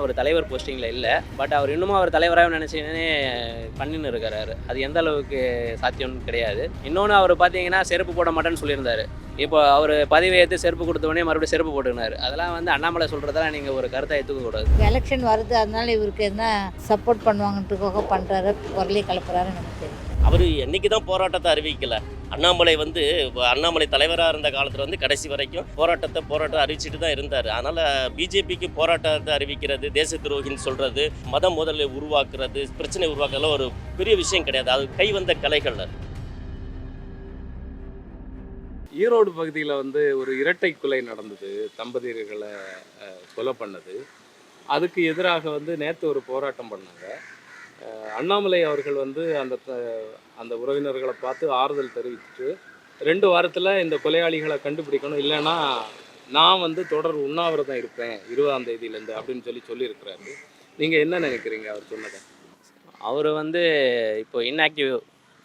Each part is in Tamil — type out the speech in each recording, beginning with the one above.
அவர் தலைவர் போஸ்டிங்கில் இல்லை பட் அவர் இன்னமும் அவர் தலைவராக நினச்சினே பண்ணின்னு இருக்கிறாரு அது எந்த அளவுக்கு சாத்தியம்னு கிடையாது. இன்னொன்று அவர் பார்த்தீங்கன்னா செருப்பு போட மாட்டேன்னு சொல்லியிருந்தாரு. இப்போ அவர் பதவி ஏற்று செருப்பு கொடுத்த உடனே மறுபடியும் செருப்பு போட்டுக்கினாரு. அதெல்லாம் வந்து அண்ணாமலை சொல்கிறதெல்லாம் நீங்கள் ஒரு கருத்தை எடுத்துக்கக்கூடாது எலெக்ஷன் வருது அதனால இவருக்கு என்ன சப்போர்ட் பண்ணுவாங்கன்றதுக்காக பண்ணுறாரு குரலே கலப்புறாரு நமக்கு அவர் என்னைக்கு தான் போராட்டத்தை அறிவிக்கல? அண்ணாமலை வந்து அண்ணாமலை தலைவராக இருந்த காலத்தில் வந்து கடைசி வரைக்கும் போராட்டத்தை போராட்டம் அறிவிச்சிட்டு தான் இருந்தார். அதனால் பிஜேபிக்கு போராட்டத்தை அறிவிக்கிறது தேச துரோகின்னு சொல்கிறது மதம் முதல்ல உருவாக்குறது பிரச்சனை உருவாக்குறதுலாம் ஒரு பெரிய விஷயம் கிடையாது. அது கை வந்த கலைகள் ஈரோடு பகுதியில் வந்து ஒரு இரட்டை கொலை நடந்தது தம்பதியர்களை கொலை பண்ணது. அதுக்கு எதிராக வந்து நேற்று ஒரு போராட்டம் பண்ணாங்க. அண்ணாமலை அவர்கள் வந்து அந்த அந்த உறவினர்களை பார்த்து ஆறுதல் தெரிவித்து ரெண்டு வாரத்தில் இந்த கொலையாளிகளை கண்டுபிடிக்கணும். இல்லைன்னா நான் வந்து தொடர் உண்ணாவிரதம் இருப்பேன் இருபதாம் தேதியிலேருந்து அப்படின்னு சொல்லி சொல்லியிருக்கிறாரு. நீங்கள் என்ன நினைக்கிறீங்க அவர் சொன்னதை? அவர் வந்து இப்போ இன்ஆக்டிவ்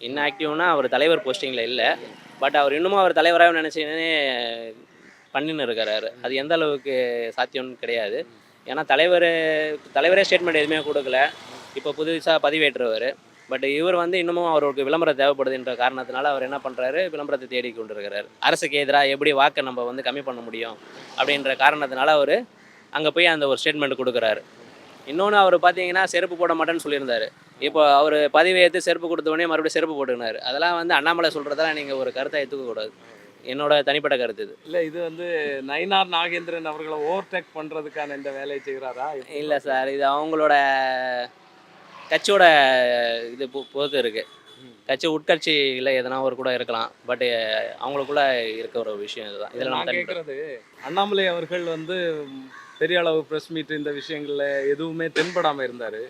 இன்ஆக்டிவ்னா அவர் தலைவர் போஸ்டிங்கில் இல்லை. பட் அவர் இன்னமும் அவர் தலைவராக நினச்சினே பண்ணின்னு இருக்கிறாரு அது எந்த அளவுக்கு சாத்தியம்னு கிடையாது. ஏன்னா தலைவர் தலைவரே ஸ்டேட்மெண்ட் எதுவுமே கொடுக்கல. இப்போ புதுசாக பதிவேற்றுவார் பட் இவர் வந்து இன்னமும் அவருக்கு விளம்பரம் தேவைப்படுதுன்ற காரணத்தினால அவர் என்ன பண்ணுறாரு விளம்பரத்தை தேடி கொண்டு இருக்கிறார் அரசுக்கு எதிராக எப்படி வாக்கை நம்ம வந்து கம்மி பண்ண முடியும்? அப்படின்ற காரணத்தினால அவர் அங்கே போய் அந்த ஒரு ஸ்டேட்மெண்ட் கொடுக்குறாரு. இன்னொன்று அவர் பார்த்தீங்கன்னா செருப்பு போட மாட்டேன்னு சொல்லியிருந்தாரு. இப்போ அவர் பதவி ஏற்று செருப்பு கொடுத்த உடனே மறுபடியும் செருப்பு போட்டுக்கினாரு. அதெல்லாம் வந்து அண்ணாமலை சொல்கிறதெல்லாம் நீங்கள் ஒரு கருத்தை எடுத்துக்கக்கூடாது என்னோட தனிப்பட்ட கருத்து இது. இல்லை இது வந்து நயினார் நாகேந்திரன் அவர்களை ஓவர்டேக் பண்ணுறதுக்கான இந்த வேலையை செய்கிறாரா இல்லை சார் இது அவங்களோட கட்சியோட இது பொறுத்து இருக்குது கட்சி உட்கட்சியில் எதனா ஒரு கூட இருக்கலாம். பட் அவங்களுக்குள்ள இருக்க ஒரு விஷயம் இதுதான். இதில் நான் கேட்கறது அண்ணாமலை அவர்கள் வந்து பெரிய அளவு ப்ரெஸ் மீட் இந்த விஷயங்கள்ல எதுவுமே தென்படாம இருந்தாரு.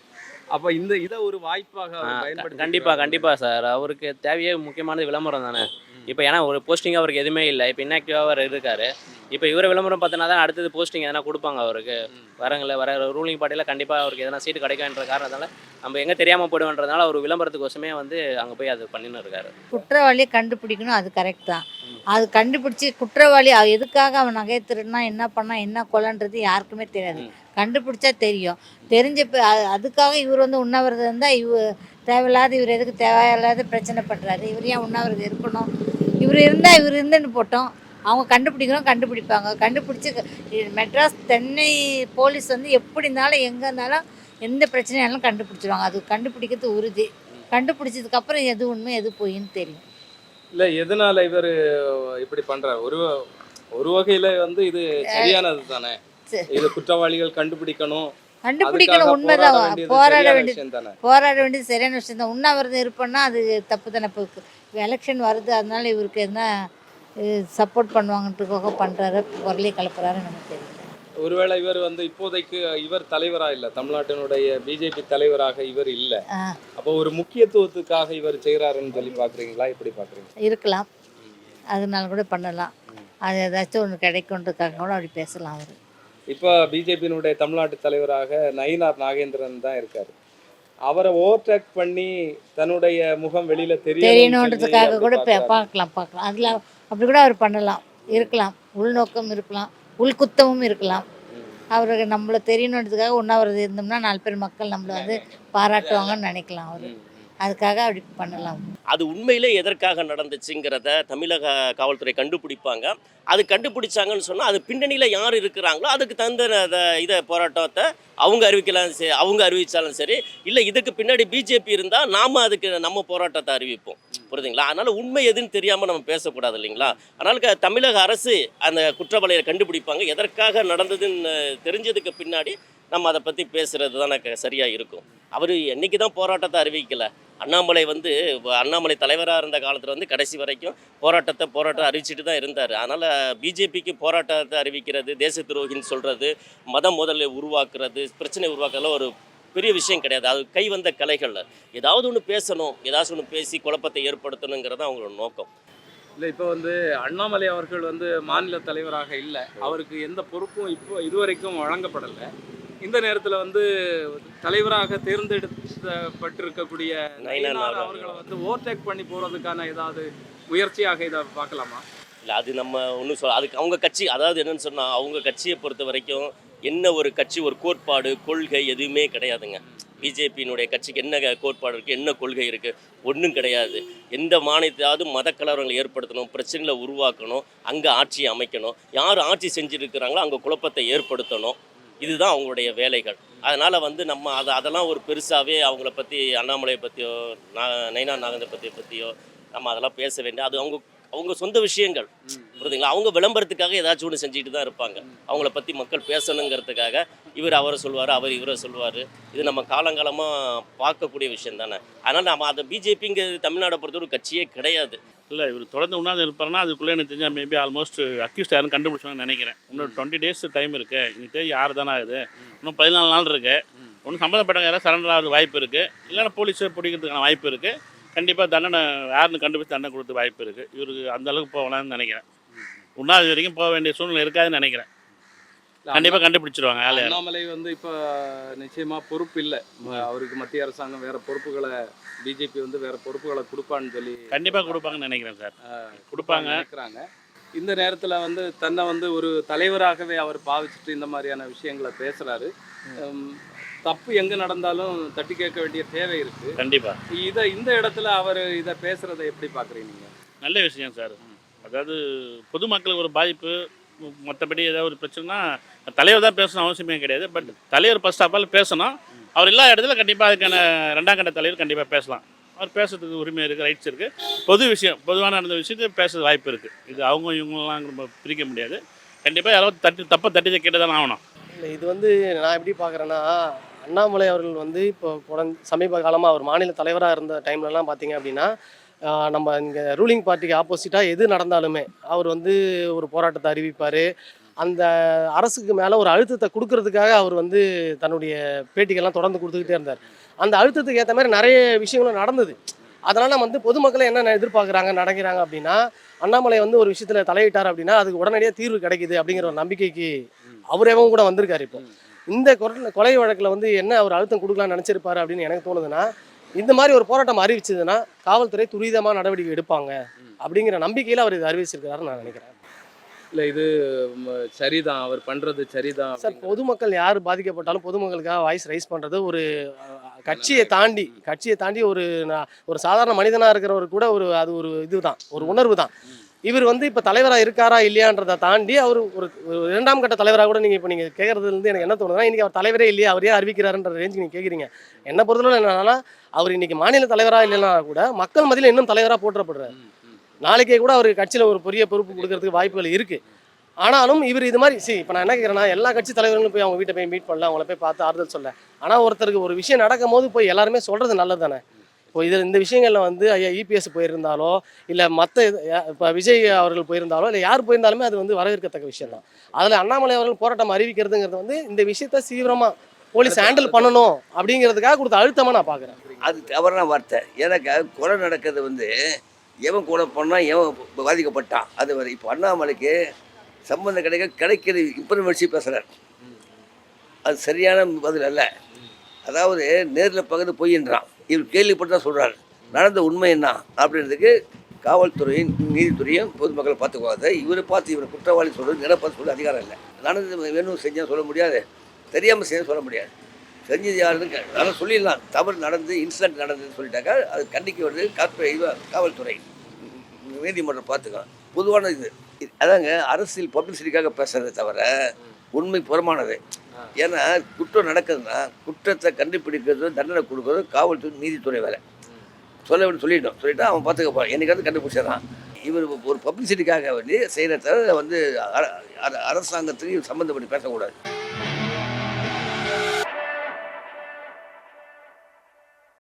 அப்ப இந்த இதை ஒரு வாய்ப்பாக பயன்படுத்தி கண்டிப்பாக கண்டிப்பாக சார். அவருக்கு தேவையே முக்கியமானது விளம்பரம் தானே. இப்போ ஏன்னா ஒரு போஸ்டிங் அவருக்கு எதுவுமே இல்லை. இப்போ இன்ஆக்டிவாக அவர் இருக்காரு. இப்போ இவரை விளம்பரம் பார்த்தனா தான் அடுத்தது போஸ்டிங் எதனா கொடுப்பாங்க அவருக்கு. வரங்கள வர ரூலிங் பார்ட்டியில் கண்டிப்பாக அவருக்கு எதனா சீட்டு கிடைக்குன்ற காரணத்தால நம்ம எங்கே தெரியாமல் போயிடுவோன்றதுனால அவர் விளம்பரத்துக்கோசமே வந்து அங்கே போய் அது பண்ணின்னு இருக்காரு. குற்றவாளியை கண்டுபிடிக்கணும் அது கரெக்ட் தான். அது கண்டுபிடிச்சி குற்றவாளி அவ எதுக்காக அவன் நகையை திருடினா என்ன பண்ணா என்ன கொலைன்றது யாருக்குமே தெரியாது. கண்டுபிடிச்சா தெரியும். தெரிஞ்ச அதுக்காக இவர் வந்து உண்ணாவிரதம் இருந்தால் இவர் தேவையில்லாத இவர் எதுக்கு தேவையில்லாத பிரச்சனை பண்ணுறாரு இவர் ஏன் உண்ணாவிரதம் இருக்கணும்? இவர் இருந்தால் இவர் இருந்துன்னு போட்டோம். அவங்க கண்டுபிடிக்கணும் கண்டுபிடிப்பாங்க. கண்டுபிடிச்சி மெட்ராஸ் சென்னை போலீஸ் வந்து எப்படி இருந்தாலும் எங்கே இருந்தாலும் எந்த பிரச்சனையாலும் கண்டுபிடிச்சிருவாங்க. அது கண்டுபிடிக்கிறது உறுதி. கண்டுபிடிச்சதுக்கப்புறம் எது உண்மை எது பொய்ன்னு தெரியும். இல்ல எதனால இவர் இப்படி பண்றாரு? ஒரு ஒரு வகையில வந்து இது சரியானது தானே. இது குற்றவாளிகள் கண்டுபிடிக்கணும். கண்டுபிடிக்கணும் உண்மைதான் போராட வேண்டியது போராட வேண்டியது சரியான விஷயம் தான். உண்ணாவிரதம் இருப்பேன்னா அது தப்பு தானே. இப்போ எலெக்ஷன் வருது அதனால இவருக்கு என்ன சப்போர்ட் பண்ணுவாங்கன்றதுக்காக பண்ணுறாரு குரலே கலப்புறாரு நமக்கு தெரியல. ஒருவேளை இவர் வந்து இப்போதைக்கு இவர் தலைவரா இல்ல தமிழ்நாட்டினுடைய பிஜேபி தலைவராக இவர் இல்ல. அப்போ ஒரு முக்கியத்துவத்துக்காக இவர் செய்யறாருன்னு சொல்லி பாக்குறீங்களா எப்படி பாக்குறீங்க இருக்கலாம். அதனால கூட பண்ணலாம். அது ஏதாச்சும் ஒன்று கிடைக்குன்றதுக்காக கூட அப்படி பேசலாம் அவர். இப்போ பிஜேபியினுடைய தமிழ்நாட்டு தலைவராக நயினார் நாகேந்திரன் தான் இருக்காரு. அவரை ஓவர்டேக் பண்ணி தன்னுடைய முகம் வெளியில தெரியணுன்றதுக்காக கூட பார்க்கலாம் பார்க்கலாம். அதில் அப்படி கூட அவர் பண்ணலாம். இருக்கலாம். உள்நோக்கம் இருக்கலாம். உள்குத்தமும் இருக்கலாம். அவருக்கு நம்மளை தெரியணுன்றதுக்காக உண்ணாவிரதம் இருந்தோம்னா நாலு பேர் மக்கள் நம்மளை வந்து பாராட்டுவாங்கன்னு நினைக்கலாம் அவர். அதுக்காக அப்படி பண்ணலாம். அது உண்மையிலே எதற்காக நடந்துச்சுங்கிறத தமிழக காவல்துறை கண்டுபிடிப்பாங்க. அது கண்டுபிடிச்சாங்கன்னு சொன்னால் அது பின்னணியில் யார் இருக்கிறாங்களோ அதுக்கு தகுந்த இதை போராட்டத்தை அவங்க அறிவிக்கலாம் சரி அவங்க அறிவித்தாலும் சரி இல்லை இதுக்கு பின்னாடி பிஜேபி இருந்தால் நாம் அதுக்கு நம்ம போராட்டத்தை அறிவிப்போம். புரியுதுங்களா? அதனால் உண்மை எதுன்னு தெரியாமல் நம்ம பேசக்கூடாது இல்லைங்களா? அதனால் க- தமிழக அரசு அந்த குற்றவாளியை கண்டுபிடிப்பாங்க. எதற்காக நடந்ததுன்னு தெரிஞ்சதுக்கு பின்னாடி நம்ம அதை பற்றி பேசுகிறது தான் சரியாக இருக்கும். அவர் என்றைக்கு தான் போராட்டத்தை அறிவிக்கல. அண்ணாமலை வந்து அண்ணாமலை தலைவராக இருந்த காலத்தில் வந்து கடைசி வரைக்கும் போராட்டத்தை போராட்டம் அறிவிச்சிட்டு தான் இருந்தார். அதனால் பிஜேபிக்கு போராட்டத்தை அறிவிக்கிறது தேச துரோகின்னு சொல்கிறது மத மோதலை உருவாக்குறது பிரச்சனை உருவாக்குறதுல ஒரு பெரிய விஷயம் கிடையாது. அது கை வந்த கலைகள் ஏதாவது ஒன்று பேசணும். ஏதாச்சும் ஒன்று பேசி குழப்பத்தை ஏற்படுத்தணுங்கிறது அவங்களோட நோக்கம். இல்ல இப்போ வந்து அண்ணாமலை அவர்கள் வந்து மாநில தலைவராக இல்ல. அவருக்கு எந்த பொறுப்பும் இப்போ இதுவரைக்கும் வழங்கப்படலை. இந்த நேரத்துல வந்து தலைவராக தேர்ந்தெடுக்கப்பட்டிருக்கக்கூடிய. அவர்களை வந்து ஓவர்டேக் பண்ணி போறதுக்கான ஏதாவது முயற்சியாக இதை பார்க்கலாமா? இல்லை அது நம்ம ஒன்றும் சொல்ல அதுக்கு அவங்க கட்சி அதாவது என்னன்னு சொன்னால் அவங்க கட்சியை பொறுத்த வரைக்கும் என்ன ஒரு கட்சி ஒரு கோட்பாடு கொள்கை எதுவுமே கிடையாதுங்க. பிஜேபியினுடைய கட்சிக்கு என்ன க- கோட்பாடு இருக்குது என்ன கொள்கை இருக்குது ஒன்றும் கிடையாது. எந்த மாநிலத்தையாவது மத கலவரங்களை ஏற்படுத்தணும் பிரச்சனைகளை உருவாக்கணும் அங்கே ஆட்சியை அமைக்கணும். யார் ஆட்சி செஞ்சுருக்கிறாங்களோ அங்கே குழப்பத்தை ஏற்படுத்தணும். இதுதான் அவங்களுடைய வேலைகள். அதனால் வந்து நம்ம அதை அதெல்லாம் ஒரு பெருசாகவே அவங்கள பற்றி அண்ணாமலையை பற்றியோ நா நைனா நாகத்தை பற்றிய பற்றியோ நம்ம அதெல்லாம் பேச வேண்டிய அது அவங்க அவங்க சொந்த விஷயங்கள் புரியுதுங்களா? அவங்க விளம்பரத்துக்காக ஏதாச்சும் ஒன்று செஞ்சுட்டு தான் இருப்பாங்க. அவங்கள பற்றி மக்கள் பேசணுங்கிறதுக்காக இவர் அவரை சொல்வார் அவர் இவரை சொல்வார். இது நம்ம காலங்காலமாக பார்க்கக்கூடிய விஷயம் தானே. அதனால் நம்ம அதை பிஜேபிங்கிறது தமிழ்நாடை பொறுத்த ஒரு கட்சியே கிடையாது. இல்லை இவர் தொடர்ந்து உண்ணாந்து இருப்பாருன்னா அதுக்குள்ளே எனக்கு தெரிஞ்சா மேபி ஆல்மோஸ்ட் அக்யூஸ்ட் யாரும் கண்டுபிடிச்சாங்கன்னு நினைக்கிறேன். இன்னும் டுவெண்ட்டி டேஸ் டைம் இருக்குது இன்னைக்கு தேதி யார் தானே ஆகுது இன்னும் பதினாலு நாள் இருக்குது ஒன்றும் சம்மந்தப்பட்டவங்க யாராவது சரண்டர் ஆகிறது வாய்ப்பு இருக்குது இல்லைன்னா போலீஸை பிடிக்கிறதுக்கான வாய்ப்பு இருக்குது கண்டிப்பாக தண்டனை யாருன்னு கண்டுபிடிச்சு தண்டனை கொடுத்து வாய்ப்பு இருக்குது இவருக்கு அந்த அளவுக்கு போகலான்னு நினைக்கிறேன். உண்ணாவது வரைக்கும் போக வேண்டிய சூழ்நிலை இருக்காதுன்னு நினைக்கிறேன். கண்டிப்பாக கண்டுபிடிச்சிருவாங்க ஆளு. அண்ணாமலை வந்து இப்போ நிச்சயமா பொறுப்பு இல்லை. அவருக்கு மத்திய அரசாங்கம் வேற பொறுப்புகளை பிஜேபி வந்து வேற பொறுப்புகளை கொடுப்பான்னு சொல்லி கண்டிப்பாக கொடுப்பாங்கன்னு நினைக்கிறேன் சார். கொடுப்பாங்க. நினைக்கிறாங்க. இந்த நேரத்துல வந்து தன்னை வந்து ஒரு தலைவராகவே அவர் பாவிச்சுட்டு இந்த மாதிரியான விஷயங்களை பேசுறாரு. உம், தப்பு எங்க நடந்தாலும் தட்டி கேட்க வேண்டிய தேவை இருக்கு. கண்டிப்பாக இதை இந்த இடத்துல அவர் இதை பேசுறதை எப்படி பாக்குறீங்க நல்ல விஷயம் சார். அதாவது பொதுமக்களுக்கு ஒரு பாதிப்பு மற்றபடி ஏதாவது ஒரு பிரச்சனைனா தலைவர் தான் பேசணும் அவசியமே கிடையாது. பட் தலைவர் ஃபர்ஸ்ட் ஆஃப் ஆல் பேசணும். அவர் இல்லாத இடத்துல கண்டிப்பாக அதுக்கான ரெண்டாம் கட்ட தலைவர் கண்டிப்பாக பேசலாம். அவர் பேசுறதுக்கு உரிமை இருக்குது ரைட்ஸ் இருக்குது பொது விஷயம் பொதுவான நடந்த விஷயத்தை பேசுறது வாய்ப்பு இருக்குது இது அவங்க இவங்கெல்லாம் நம்ம பிரிக்க முடியாது. கண்டிப்பாக யாராவது தட்டி தப்பை தட்டி கேட்டு தான் ஆகணும். இல்லை இது வந்து நான் எப்படி பார்க்குறேன்னா அண்ணாமலை அவர்கள் வந்து இப்போ குறைந்த சமீப காலமாக அவர் மாநில தலைவராக இருந்த டைம்லலாம் பார்த்தீங்க அப்படின்னா நம்ம இங்கே ரூலிங் பார்ட்டிக்கு ஆப்போசிட்டாக எது நடந்தாலுமே அவர் வந்து ஒரு போராட்டத்தை அறிவிப்பார். அந்த அரசுக்கு மேலே ஒரு அழுத்தத்தை கொடுக்கறதுக்காக அவர் வந்து தன்னுடைய பேட்டிகள்லாம் தொடர்ந்து கொடுத்துக்கிட்டே இருந்தார். அந்த அழுத்தத்துக்கு ஏற்ற மாதிரி நிறைய விஷயங்களும் நடந்தது. அதனால் வந்து பொதுமக்களை என்ன எதிர்பார்க்குறாங்க நடக்கிறாங்க அப்படின்னா அண்ணாமலை வந்து ஒரு விஷயத்தில் தலையிட்டார் அப்படின்னா அதுக்கு உடனடியாக தீர்வு கிடைக்குது அப்படிங்கிற ஒரு நம்பிக்கைக்கு அவரேவும் கூட வந்திருக்காரு இப்போ. இந்த கொலை கொலை வழக்கில் வந்து என்ன அவர் அழுத்தம் கொடுக்கலாம்னு நினச்சிருப்பாரு அப்படின்னு எனக்கு தோணுதுன்னா இந்த மாதிரி ஒரு போராட்டம் அறிவிச்சதுன்னா காவல்துறை துரிதமாக நடவடிக்கை எடுப்பாங்க அப்படிங்கிற நம்பிக்கையில் அவர் இது அறிவிச்சிருக்கிறாருன்னு நான் நினைக்கிறேன். இல்ல இது சரிதான். அவர் பண்றது சரிதான் சார் பொதுமக்கள் யார் பாதிக்கப்பட்டாலும் பொதுமக்களுக்காக வாய்ஸ் ரைஸ் பண்ணுறது ஒரு கட்சியை தாண்டி கட்சியை தாண்டி ஒரு ஒரு சாதாரண மனிதனாக இருக்கிறவர் கூட ஒரு அது ஒரு இதுதான் ஒரு உணர்வு தான் இவர் வந்து இப்போ தலைவராக இருக்காரா இல்லையான்றதை தாண்டி அவர் ஒரு இரண்டாம் கட்ட தலைவராக கூட நீங்கள் இப்போ நீங்கள் கேட்குறதுலேருந்து எனக்கு என்ன தோணுதுன்னா இன்றைக்கி அவர் தலைவரே இல்லையா அவர் அறிவிக்கிறாருன்ற ரேஞ்சுக்கு நீங்கள் கேட்குறீங்க என்ன பொறுத்தளவு என்னன்னா அவர் இன்னைக்கு மாநில தலைவராக இல்லைன்னா கூட மக்கள் மத்தியில் இன்னும் தலைவராக போற்றப்படுறாரு. நாளைக்கே கூட அவர் கட்சியில் ஒரு பெரிய பொறுப்பு கொடுக்கறதுக்கு வாய்ப்புகள் இருக்குது ஆனாலும் இவர் இது மாதிரி சரி இப்போ நான் என்ன கேட்குறேன்னா எல்லா கட்சி தலைவர்களும் போய் அவங்க வீட்டை போய் மீட் பண்ணல அவங்கள போய் பார்த்து ஆறுதல் சொல்ல. ஆனால் ஒருத்தருக்கு ஒரு விஷயம் நடக்கும் போது போய் எல்லாருமே சொல்கிறது நல்லது தானே இப்போ இதில் இந்த விஷயங்களில் வந்து ஐயா இபிஎஸ் போயிருந்தாலோ இல்லை மற்ற இப்போ விஜய் அவர்கள் போயிருந்தாலோ இல்லை யார் போயிருந்தாலுமே அது வந்து வரவேற்கத்தக்க விஷயம் தான் அதில் அண்ணாமலை அவர்கள் போராட்டம் அறிவிக்கிறதுங்கிறது வந்து இந்த விஷயத்த சீவிரமாக போலீஸ் ஹேண்டில் பண்ணணும் அப்படிங்கிறதுக்காக கொடுத்த அழுத்தமாக நான் பார்க்குறேன் அது தவறான வார்த்தை. எனக்கு கொலை நடக்கிறது வந்து எவன் கொலை பண்ணால் எவன் பாதிக்கப்பட்டான்? அது வரை இப்போ அண்ணாமலைக்கு சம்பந்தம் கிடைக்க கிடைக்கிறது இன்ஃபர்மேஷன் பேசுகிறார் அது சரியான பதில் அல்ல. அதாவது நேரில் பகிர்ந்து பொய்ன்றான் இவர் கேள்விப்பட்டு தான் சொல்கிறார் நடந்த உண்மை என்ன? அப்படின்றதுக்கு காவல்துறையும் நீதித்துறையும் பொதுமக்களை பார்த்துக்குவாங்க. இவரை பார்த்து இவரை குற்றவாளி சொல்கிறது நினைப்பாத்து சொல்ல அதிகாரம் இல்லை. நடந்தது வேணும் செஞ்சால் சொல்ல முடியாது. தெரியாமல் செய்ய சொல்ல முடியாது. செஞ்சது யாருன்னு கே- அதெல்லாம் சொல்லிடலாம். தவறு நடந்து இன்சிடென்ட் நடந்ததுன்னு சொல்லிட்டாக்கா அது கண்டிக்க வருது காப்ப காவல்துறை. நீதிமன்றம் பார்த்துக்கலாம். பொதுவான இது. இது- அதாங்க அரசியல் பப்ளிசிட்டிக்காக பேசுகிறத தவிர உண்மை புறமானது ஏன்னா குற்றம் நடக்குதுன்னா குற்றத்தை கண்டுபிடிக்கிறது தண்டனை கொடுக்கறது காவல்துறை நீதித்துறை வேலை. சொல்ல வேண்டிய சொல்லிட்டோம். சொல்லிட்டா அவன் பார்த்துக்க என்னைக்கு வந்து கண்டுபிடிச்சிடறான். இவர் ஒரு பப்ளிசிட்டிக்காக வேண்டி செய்கிற தவிர வந்து அரசாங்கத்துக்கு சம்மந்தப்பட்டு பேசக்கூடாது.